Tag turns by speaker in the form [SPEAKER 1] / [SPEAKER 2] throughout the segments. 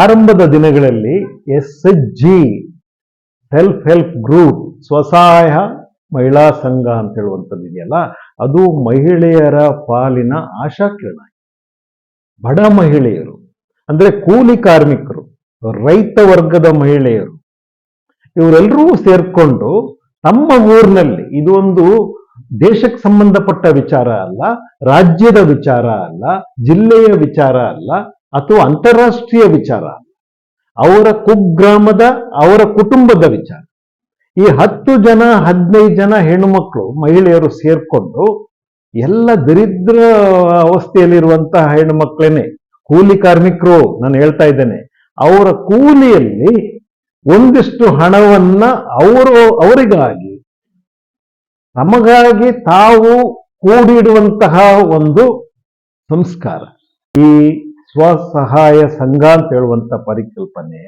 [SPEAKER 1] ಆರಂಭದ ದಿನಗಳಲ್ಲಿ S H G self help group ಸ್ವಸಹಾಯ ಮಹಿಳಾ ಸಂಘ ಅಂತ ಹೇಳುವಂಥದ್ದು ಇದೆಯಲ್ಲ, ಅದು ಮಹಿಳೆಯರ ಪಾಲಿನ ಆಶಾಕಿರಣ. ಬಡ ಮಹಿಳೆಯರು, ಅಂದರೆ ಕೂಲಿ ಕಾರ್ಮಿಕರು, ರೈತ ವರ್ಗದ ಮಹಿಳೆಯರು, ಇವರೆಲ್ಲರೂ ಸೇರ್ಕೊಂಡು ತಮ್ಮ ಊರಿನಲ್ಲಿ, ಇದು ಒಂದು ದೇಶಕ್ಕೆ ಸಂಬಂಧಪಟ್ಟ ವಿಚಾರ ಅಲ್ಲ, ರಾಜ್ಯದ ವಿಚಾರ ಅಲ್ಲ, ಜಿಲ್ಲೆಯ ವಿಚಾರ ಅಲ್ಲ ಅಥವಾ ಅಂತಾರಾಷ್ಟ್ರೀಯ ವಿಚಾರ. ಅವರ ಕುಗ್ರಾಮದ, ಅವರ ಕುಟುಂಬದ ವಿಚಾರ. ಈ ಹತ್ತು ಜನ, ಹದಿನೈದು ಜನ ಹೆಣ್ಣುಮಕ್ಕಳು ಮಹಿಳೆಯರು ಸೇರ್ಕೊಂಡು ಎಲ್ಲ ದರಿದ್ರ ಅವಸ್ಥೆಯಲ್ಲಿರುವಂತಹ ಹೆಣ್ಣುಮಕ್ಕಳೇನೆ ಕೂಲಿ ಕಾರ್ಮಿಕರು ನಾನು ಹೇಳ್ತಾ ಇದ್ದೇನೆ, ಅವರ ಕೂಲಿಯಲ್ಲಿ ಒಂದಿಷ್ಟು ಹಣವನ್ನ ಅವರು, ಅವರಿಗಾಗಿ, ತಮಗಾಗಿ ತಾವು ಕೂಡಿಡುವಂತಹ ಒಂದು ಸಂಸ್ಕಾರ. ಈ ಸ್ವಸಹಾಯ ಸಂಘ ಅಂತ ಹೇಳುವಂಥ ಪರಿಕಲ್ಪನೆ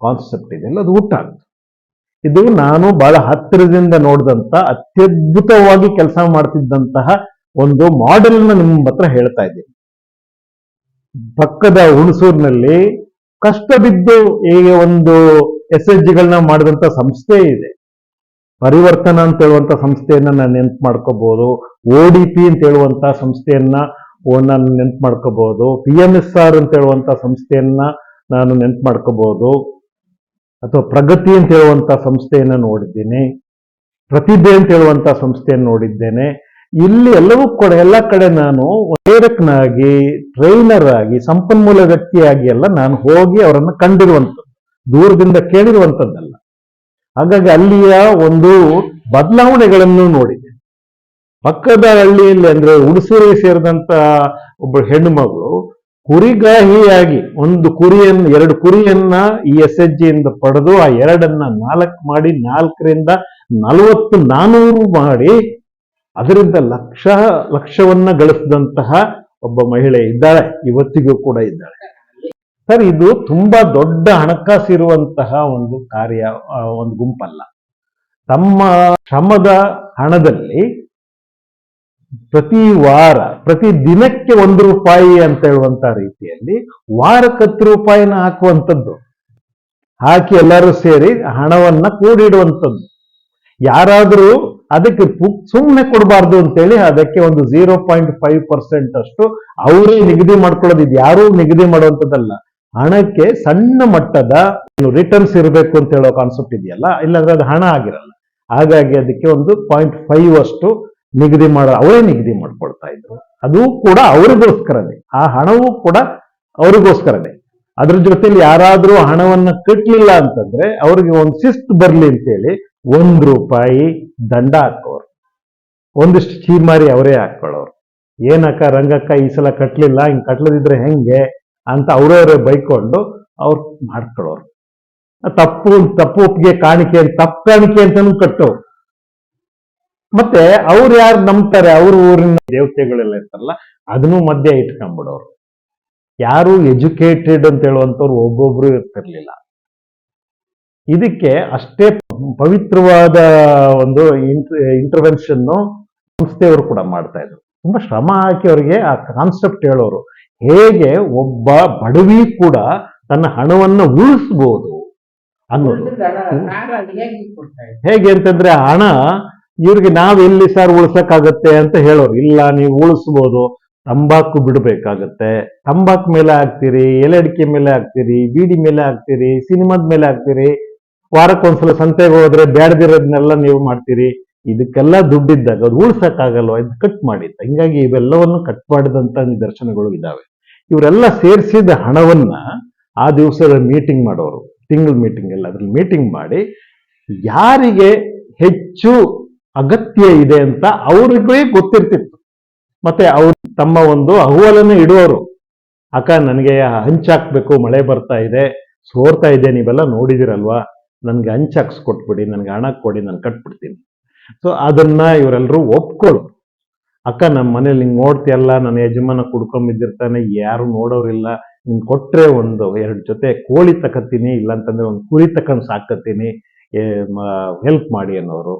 [SPEAKER 1] ಕಾನ್ಸೆಪ್ಟ್ ಇದೆಯಲ್ಲ ಅದು ಊಟ ಇದು ನಾನು ಬಹಳ ಹತ್ತಿರದಿಂದ ನೋಡಿದಂಥ ಅತ್ಯದ್ಭುತವಾಗಿ ಕೆಲಸ ಮಾಡ್ತಿದ್ದಂತಹ ಒಂದು ಮಾಡೆಲ್ನ ನಿಮ್ಮ ಹತ್ರ ಹೇಳ್ತಾ ಇದ್ದೀನಿ. ಪಕ್ಕದ ಹುಣಸೂರಿನಲ್ಲಿ ಕಷ್ಟ ಬಿದ್ದು ಈಗ ಒಂದು ಎಸ್ ಎಚ್ ಜಿಗಳನ್ನ ಮಾಡಿದಂಥ ಸಂಸ್ಥೆ ಇದೆ. ಪರಿವರ್ತನ ಅಂತ ಹೇಳುವಂಥ ಸಂಸ್ಥೆಯನ್ನ ನಾನು ನೆನ್ಪು ಮಾಡ್ಕೋಬಹುದು ಓ ಡಿ ಪಿ ಅಂತ ಹೇಳುವಂಥ ಸಂಸ್ಥೆಯನ್ನ ಓ- ನಾನು ನೆನ್ಪು ಮಾಡ್ಕೋಬಹುದು ಪಿ ಎಂ ಎಸ್ ಆರ್ ಅಂತ ಹೇಳುವಂತ ಸಂಸ್ಥೆಯನ್ನ ನಾನು ನೆನ್ಪು ಮಾಡ್ಕೋಬಹುದು ಅಥವಾ ಪ್ರಗತಿ ಅಂತ ಹೇಳುವಂತ ಸಂಸ್ಥೆಯನ್ನು ನೋಡಿದ್ದೀನಿ. ಪ್ರತಿಭೆ ಅಂತ ಹೇಳುವಂತ ಸಂಸ್ಥೆಯನ್ನು ನೋಡಿದ್ದೇನೆ. ಇಲ್ಲಿ ಎಲ್ಲವೂ ಕೂಡ, ಎಲ್ಲ ಕಡೆ ನಾನು ಪ್ರೇರಕನಾಗಿ ಟ್ರೈನರ್ ಆಗಿ, ಸಂಪನ್ಮೂಲ ವ್ಯಕ್ತಿಯಾಗಿ ಎಲ್ಲ ನಾನು ಹೋಗಿ ಅವರನ್ನು ಕಂಡಿರುವಂಥದ್ದು. ದೂರದಿಂದ ಕೇಳಿರುವಂಥದ್ದಲ್ಲ. ಹಾಗಾಗಿ ಅಲ್ಲಿಯ ಒಂದು ಬದಲಾವಣೆಗಳನ್ನು ನೋಡಿದೆ ಪಕ್ಕದ ಹಳ್ಳಿಯಲ್ಲಿ ಅಂದ್ರೆ ಉಡುಸೂರಿಗೆ ಸೇರಿದಂತ ಒಬ್ಬ ಹೆಣ್ಣು ಮಗಳು ಕುರಿಗಾಹಿಯಾಗಿ ಒಂದು ಕುರಿಯನ್ನು, ಎರಡು ಕುರಿಯನ್ನ ಈ ಎಸ್ ಎಚ್ ಜಿಯಿಂದ ಪಡೆದು ಆ ಎರಡನ್ನ ನಾಲ್ಕು ಮಾಡಿ ನಾಲ್ಕರಿಂದ ನಲವತ್ತು ನಾನೂರು ಮಾಡಿ ಅದರಿಂದ ಲಕ್ಷ, ಲಕ್ಷವನ್ನ ಗಳಿಸಿದಂತಹ ಒಬ್ಬ ಮಹಿಳೆ ಇದ್ದಾಳೆ, ಇವತ್ತಿಗೂ ಕೂಡ ಇದ್ದಾಳೆ. ಸರ್, ಇದು ತುಂಬಾ ದೊಡ್ಡ ಹಣಕಾಸಿರುವಂತಹ ಒಂದು ಕಾರ್ಯ ಒಂದು ಗುಂಪಲ್ಲ. ತಮ್ಮ ಶ್ರಮದ ಹಣದಲ್ಲಿ ಪ್ರತಿ ವಾರ, ಪ್ರತಿ ದಿನಕ್ಕೆ ಒಂದು ರೂಪಾಯಿ ಅಂತ ಹೇಳುವಂತ ರೀತಿಯಲ್ಲಿ ವಾರಕ್ಕೆ ಹತ್ತು ರೂಪಾಯಿನ ಹಾಕುವಂಥದ್ದು. ಹಾಕಿ ಎಲ್ಲರೂ ಸೇರಿ ಹಣವನ್ನ ಕೂಡಿಡುವಂಥದ್ದು. ಯಾರಾದರೂ ಅದಕ್ಕೆ ಸುಮ್ಮನೆ ಕೊಡಬಾರ್ದು ಅಂತೇಳಿ ಅದಕ್ಕೆ ಒಂದು ಝೀರೋ ಪಾಯಿಂಟ್ ಫೈವ್ ಪರ್ಸೆಂಟ್ ಅಷ್ಟು ಅವರೇ ನಿಗದಿ ಮಾಡ್ಕೊಳ್ಳೋದು. ಇದು ಯಾರೂ ನಿಗದಿ ಮಾಡುವಂಥದ್ದಲ್ಲ. ಹಣಕ್ಕೆ ಸಣ್ಣ ಮಟ್ಟದ ರಿಟರ್ನ್ಸ್ ಇರಬೇಕು ಅಂತ ಹೇಳೋ ಕಾನ್ಸೆಪ್ಟ್ ಇದೆಯಲ್ಲ? ಇಲ್ಲಾಂದ್ರೆ ಅದು ಹಣ ಆಗಿರಲ್ಲ. ಹಾಗಾಗಿ ಅದಕ್ಕೆ ಒಂದು ಪಾಯಿಂಟ್ ಫೈವ್ ಅಷ್ಟು ನಿಗದಿ ಮಾಡ, ಅವರೇ ನಿಗದಿ ಮಾಡ್ಕೊಳ್ತಾ ಇದ್ರು. ಅದು ಕೂಡ ಅವರಿಗೋಸ್ಕರನೇ ಆ ಹಣವೂ ಕೂಡ ಅವರಿಗೋಸ್ಕರನೇ ಅದ್ರ ಜೊತೆಲಿ ಯಾರಾದ್ರೂ ಹಣವನ್ನ ಕಟ್ಟಲಿಲ್ಲ ಅಂತಂದ್ರೆ ಅವ್ರಿಗೆ ಒಂದು ಶಿಸ್ತು ಬರ್ಲಿ ಅಂತೇಳಿ ಒಂದ್ ರೂಪಾಯಿ ದಂಡ ಹಾಕೋರು. ಒಂದಿಷ್ಟು ಚೀಮಾರಿ ಅವರೇ ಹಾಕೊಳ್ಳೋರು. ಏನಕ್ಕ ರಂಗಕ್ಕ ಈ ಸಲ ಕಟ್ಲಿಲ್ಲ, ಹಿಂಗ್ ಕಟ್ಲದಿದ್ರೆ ಹೆಂಗೆ ಅಂತ ಅವರವರೇ ಬೈಕೊಂಡು ಅವ್ರು ಮಾಡ್ಕೊಳ್ಳೋರು. ತಪ್ಪು ತಪ್ಪು ಒಪ್ಪಿಗೆ ಕಾಣಿಕೆ, ತಪ್ಪು ಕಾಣಿಕೆ ಅಂತಾನು ಕಟ್ಟೋರು. ಮತ್ತೆ ಅವ್ರು ಯಾರು ನಂಬ್ತಾರೆ ಅವ್ರ ಊರಿನ ದೇವತೆಗಳೆಲ್ಲ ಇರ್ತಾರಲ್ಲ ಅದನ್ನು ಮಧ್ಯೆ ಇಟ್ಕೊಂಡ್ಬಿಡೋರು ಯಾರು ಎಜುಕೇಟೆಡ್ ಅಂತ ಹೇಳುವಂಥವ್ರು ಒಬ್ಬೊಬ್ರು ಇರ್ತಿರ್ಲಿಲ್ಲ. ಇದಕ್ಕೆ ಅಷ್ಟೇ ಪವಿತ್ರವಾದ ಒಂದು ಇಂಟರ್ವೆನ್ಷನ್ ಸಂಸ್ಥೆಯವರು ಕೂಡ ಮಾಡ್ತಾ ಇದ್ರು. ತುಂಬಾ ಶ್ರಮ ಹಾಕಿ ಅವರಿಗೆ ಆ ಕಾನ್ಸೆಪ್ಟ್ ಹೇಳೋರು. ಹೇಗೆ ಒಬ್ಬ ಬಡವಿ ಕೂಡ ತನ್ನ ಹಣವನ್ನು ಉಳಿಸ್ಬೋದು ಅನ್ನೋದು. ಹೇಗೆ ಅಂತಂದ್ರೆ ಹಣ ಇವ್ರಿಗೆ ನಾವ್ ಎಲ್ಲಿ ಸರ್ ಉಳ್ಸಕ್ಕಾಗತ್ತೆ ಅಂತ ಹೇಳೋರು. ಇಲ್ಲ, ನೀವು ಉಳಿಸ್ಬೋದು. ತಂಬಾಕು ಬಿಡಬೇಕಾಗತ್ತೆ. ತಂಬಾಕು ಮೇಲೆ ಹಾಕ್ತೀರಿ ಎಲೆ ಅಡಿಕೆ ಮೇಲೆ ಹಾಕ್ತೀರಿ, ಬೀಡಿ ಮೇಲೆ ಹಾಕ್ತೀರಿ, ಸಿನಿಮಾದ ಮೇಲೆ ಹಾಕ್ತೀರಿ. ವಾರಕ್ಕೊಂದ್ಸಲ ಸಂತೆಗೆ ಹೋದ್ರೆ ಬೇಡದಿರೋದನ್ನೆಲ್ಲ ನೀವು ಮಾಡ್ತೀರಿ. ಇದಕ್ಕೆಲ್ಲ ದುಡ್ಡಿದ್ದಾಗ ಅದು ಉಳ್ಸಕ್ಕಾಗಲ್ವ? ಇದು ಕಟ್ ಮಾಡಿದ್ದ. ಹಿಂಗಾಗಿ ಇವೆಲ್ಲವನ್ನು ಕಟ್ ಮಾಡಿದಂತ ನಿದರ್ಶನಗಳು ಇದಾವೆ. ಇವರೆಲ್ಲ ಸೇರಿಸಿದ ಹಣವನ್ನ ಆ ದಿವಸದ ಮೀಟಿಂಗ್ ಮಾಡೋರು. ತಿಂಗಳ ಮೀಟಿಂಗ್ ಎಲ್ಲ. ಅದ್ರಲ್ಲಿ ಮೀಟಿಂಗ್ ಮಾಡಿ ಯಾರಿಗೆ ಹೆಚ್ಚು ಅಗತ್ಯ ಇದೆ ಅಂತ ಅವ್ರಿಗೇ ಗೊತ್ತಿರ್ತಿತ್ತು. ಮತ್ತೆ ಅವ್ರು ತಮ್ಮ ಒಂದು ಅಹವಾಲನ್ನು ಇಡುವವರು ಅಕ್ಕ, ನನಗೆ ಹಂಚಾಕ್ಬೇಕು ಮಳೆ ಬರ್ತಾ ಇದೆ, ಸೋರ್ತಾ ಇದೆ, ನೀವೆಲ್ಲ ನೋಡಿದಿರಲ್ವಾ? ನನ್ಗೆ ಹಂಚಾಕ್ಸ್ ಕೊಟ್ಬಿಡಿ ನನ್ಗೆ ಹಣ ಕೊಡಿ, ನಾನು ಕಟ್ಬಿಡ್ತೀನಿ. ಸೊ ಅದನ್ನ ಇವರೆಲ್ಲರೂ ಒಪ್ಕೊಳ್ಳು ಅಕ್ಕ ನಮ್ಮ ಮನೇಲಿ ಹಿಂಗೆ ನೋಡ್ತೀಯಲ್ಲ, ನನ್ನ ಯಜಮಾನ ಕುಡ್ಕೊಂಬಿದ್ದಿರ್ತಾನೆ, ಯಾರು ನೋಡೋರಿಲ್ಲ. ನಿನ್ ಕೊಟ್ರೆ ಒಂದು ಎರಡು ಜೊತೆ ಕೋಳಿ ತಕತ್ತೀನಿ ಇಲ್ಲಾಂತಂದ್ರೆ ಒಂದು ಕುರಿ ತಕೊಂಡ್ ಸಾಕತ್ತೀನಿ ಹೆಲ್ಪ್ ಮಾಡಿ ಅನ್ನೋರು.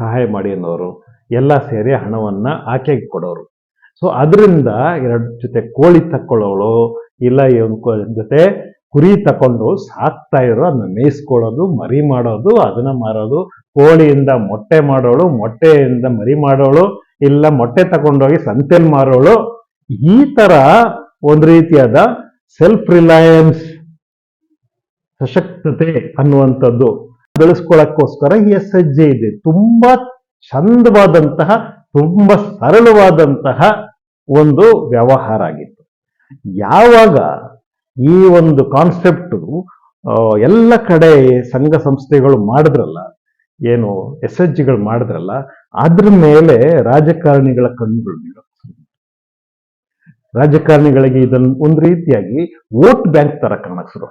[SPEAKER 1] ಸಹಾಯ ಮಾಡಿ ಅನ್ನೋರು, ಎಲ್ಲ ಸೇರಿ ಹಣವನ್ನ ಆಕೆಗೆ ಕೊಡೋರು. ಸೊ ಅದರಿಂದ ಎರಡು ಜೊತೆ ಕೋಳಿ ತಕ್ಕೊಳ್ಳೋಳು, ಇಲ್ಲ ಜೊತೆ ಕುರಿ ತಕೊಂಡು ಸಾಕ್ತಾ ಇರೋ ಅದನ್ನ ಮೇಯಿಸ್ಕೊಳ್ಳೋದು, ಮರಿ ಮಾಡೋದು, ಅದನ್ನ ಮಾರೋದು, ಕೋಳಿಯಿಂದ ಮೊಟ್ಟೆ ಮಾಡೋಳು, ಮೊಟ್ಟೆಯಿಂದ ಮರಿ ಮಾಡೋಳು, ಇಲ್ಲ ಮೊಟ್ಟೆ ತಗೊಂಡೋಗಿ ಸಂತೆಲ್ ಮಾರೋಳು, ಈ ತರ ಒಂದು ರೀತಿಯಾದ ಸೆಲ್ಫ್ ರಿಲಯನ್ಸ್ ಸಶಕ್ತತೆ ಅನ್ನುವಂಥದ್ದು. ಬೆಳೆಸ್ಕೊಳ್ಳೋಕ್ಕೋಸ್ಕರ ಈ ಎಸ್ ಎಚ್ ಜೆ ಇದೆ. ತುಂಬಾ ಚಂದವಾದಂತಹ, ತುಂಬಾ ಸರಳವಾದಂತಹ ಒಂದು ವ್ಯವಹಾರ ಆಗಿತ್ತು. ಯಾವಾಗ ಈ ಒಂದು ಕಾನ್ಸೆಪ್ಟ್ ಎಲ್ಲ ಕಡೆ ಸಂಘ ಸಂಸ್ಥೆಗಳು ಮಾಡಿದ್ರಲ್ಲ, ಏನು ಎಸ್ ಎಚ್ ಜಿಗಳು ಮಾಡಿದ್ರಲ್ಲ, ಅದ್ರ ಮೇಲೆ ರಾಜಕಾರಣಿಗಳ ಕಣ್ಣುಗಳು. ರಾಜಕಾರಣಿಗಳಿಗೆ ಇದನ್ನು ಒಂದು ರೀತಿಯಾಗಿ ವೋಟ್ ಬ್ಯಾಂಕ್ ತರ ಕಾಣಕ್ಕೆ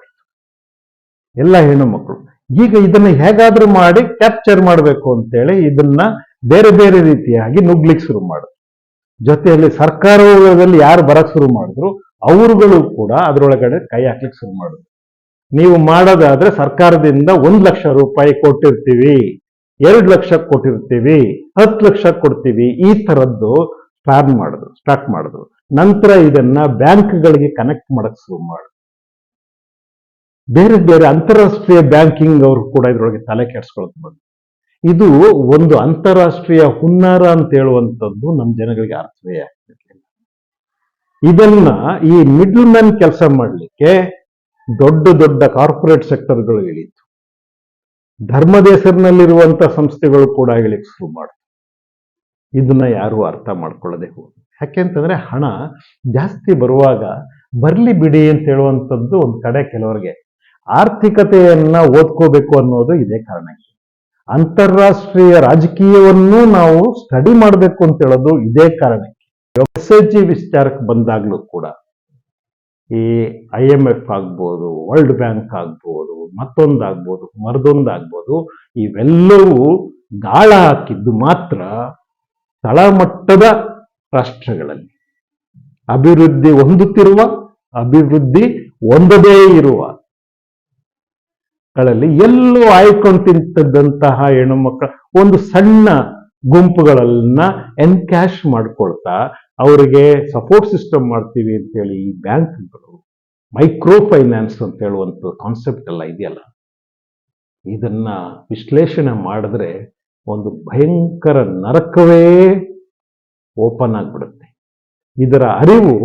[SPEAKER 1] ಎಲ್ಲ ಹೆಣ್ಣು ಮಕ್ಕಳು. ಈಗ ಇದನ್ನ ಹೇಗಾದ್ರೂ ಮಾಡಿ ಕ್ಯಾಪ್ಚರ್ ಮಾಡಬೇಕು ಅಂತೇಳಿ ಇದನ್ನ ಬೇರೆ ಬೇರೆ ರೀತಿಯಾಗಿ ನುಗ್ಲಿಕ್ಕೆ ಶುರು ಮಾಡಿದ್ರು ಜೊತೆಯಲ್ಲಿ ಸರ್ಕಾರದಲ್ಲಿ ಯಾರು ಬರಕ್ ಶುರು ಮಾಡಿದ್ರು, ಅವರುಗಳು ಕೂಡ ಅದರೊಳಗಡೆ ಕೈ ಹಾಕ್ಲಿಕ್ಕೆ ಶುರು ಮಾಡಿದ್ರು ನೀವು ಮಾಡೋದಾದ್ರೆ ಸರ್ಕಾರದಿಂದ ಒಂದ್ ಲಕ್ಷ ರೂಪಾಯಿ ಕೊಟ್ಟಿರ್ತೀವಿ, ಎರಡು ಲಕ್ಷ ಕೊಟ್ಟಿರ್ತೀವಿ, ಹತ್ತು ಲಕ್ಷ ಕೊಡ್ತೀವಿ, ಈ ತರದ್ದು ಸ್ಟಾರ್ಟ್ ಮಾಡಿದ್ರು ಸ್ಟಾರ್ಟ್ ಮಾಡಿದ್ರು ನಂತರ ಇದನ್ನ ಬ್ಯಾಂಕ್ಗಳಿಗೆ ಕನೆಕ್ಟ್ ಮಾಡಕ್ ಶುರು ಮಾಡಿದ್ರು ಬೇರೆ ಬೇರೆ ಅಂತಾರಾಷ್ಟ್ರೀಯ ಬ್ಯಾಂಕಿಂಗ್ ಅವರು ಕೂಡ ಇದ್ರೊಳಗೆ ತಲೆ ಕೆಡ್ಸ್ಕೊಳಕ್ ಬಂದ್ರು ಇದು ಒಂದು ಅಂತಾರಾಷ್ಟ್ರೀಯ ಹುನ್ನಾರ ಅಂತ ಹೇಳುವಂಥದ್ದು ನಮ್ಮ ಜನಗಳಿಗೆ ಅರ್ಥವೇ ಆಗ್ತಿರ್ಲಿಲ್ಲ. ಇದನ್ನ ಈ ಮಿಡ್ಲ್ ಮ್ಯಾನ್ ಕೆಲಸ ಮಾಡಲಿಕ್ಕೆ ದೊಡ್ಡ ದೊಡ್ಡ ಕಾರ್ಪೊರೇಟ್ ಸೆಕ್ಟರ್ಗಳು ಇಳಿತು. ಧರ್ಮದ ಹೆಸರಿನಲ್ಲಿರುವಂತ ಸಂಸ್ಥೆಗಳು ಕೂಡ ಇಳಿಕ್ ಶುರು ಮಾಡಿತು. ಇದನ್ನ ಯಾರು ಅರ್ಥ ಮಾಡ್ಕೊಳ್ಳದೆ ಯಾಕೆ ಯಾಕೆಂತಂದ್ರೆ ಹಣ ಜಾಸ್ತಿ ಬರುವಾಗ ಬರ್ಲಿ ಬಿಡಿ ಅಂತ ಹೇಳುವಂಥದ್ದು ಒಂದು ಕಡೆ ಕೆಲವರಿಗೆ ಆರ್ಥಿಕತೆಯನ್ನ ಓದ್ಕೋಬೇಕು ಅನ್ನೋದು ಇದೇ ಕಾರಣಕ್ಕೆ ಅಂತಾರಾಷ್ಟ್ರೀಯ ರಾಜಕೀಯವನ್ನು ನಾವು ಸ್ಟಡಿ ಮಾಡಬೇಕು ಅಂತ ಹೇಳೋದು ಇದೇ ಕಾರಣಕ್ಕೆ ಎಸ್ ಎಚ್ ಜಿ ವಿಸ್ತಾರಕ್ಕೆ ಬಂದಾಗಲೂ ಕೂಡ ಈ ಐ ಎಂ ಎಫ್ ಆಗ್ಬೋದು, ವರ್ಲ್ಡ್ ಬ್ಯಾಂಕ್ ಆಗ್ಬೋದು, ಮತ್ತೊಂದಾಗ್ಬೋದು, ಮರದೊಂದಾಗ್ಬೋದು, ಇವೆಲ್ಲವೂ ಗಾಳ ಹಾಕಿದ್ದು ಮಾತ್ರ ತಳಮಟ್ಟದ ರಾಷ್ಟ್ರಗಳಲ್ಲಿ. ಅಭಿವೃದ್ಧಿ ಹೊಂದುತ್ತಿರುವ, ಅಭಿವೃದ್ಧಿ ಹೊಂದದೇ ಇರುವ ಗಳಲ್ಲಿ ಎಲ್ಲೂ ಆಯ್ಕೊಂಡು ತಿಂತದ್ದಂತಹ ಹೆಣ್ಣು ಮಕ್ಕಳ ಒಂದು ಸಣ್ಣ ಗುಂಪುಗಳನ್ನ ಎನ್ಕ್ಯಾಶ್ ಮಾಡ್ಕೊಳ್ತಾ ಅವರಿಗೆ ಸಪೋರ್ಟ್ ಸಿಸ್ಟಮ್ ಮಾಡ್ತೀವಿ ಅಂತೇಳಿ ಈ ಬ್ಯಾಂಕ್ಗಳು ಮೈಕ್ರೋ ಫೈನಾನ್ಸ್ ಅಂತ ಹೇಳುವಂತ ಕಾನ್ಸೆಪ್ಟ್ ಎಲ್ಲ ಇದೆಯಲ್ಲ? ಇದನ್ನ ವಿಶ್ಲೇಷಣೆ ಮಾಡಿದ್ರೆ ಒಂದು ಭಯಂಕರ ನರಕವೇ ಓಪನ್ ಆಗ್ಬಿಡುತ್ತೆ. ಇದರ ಅರಿವು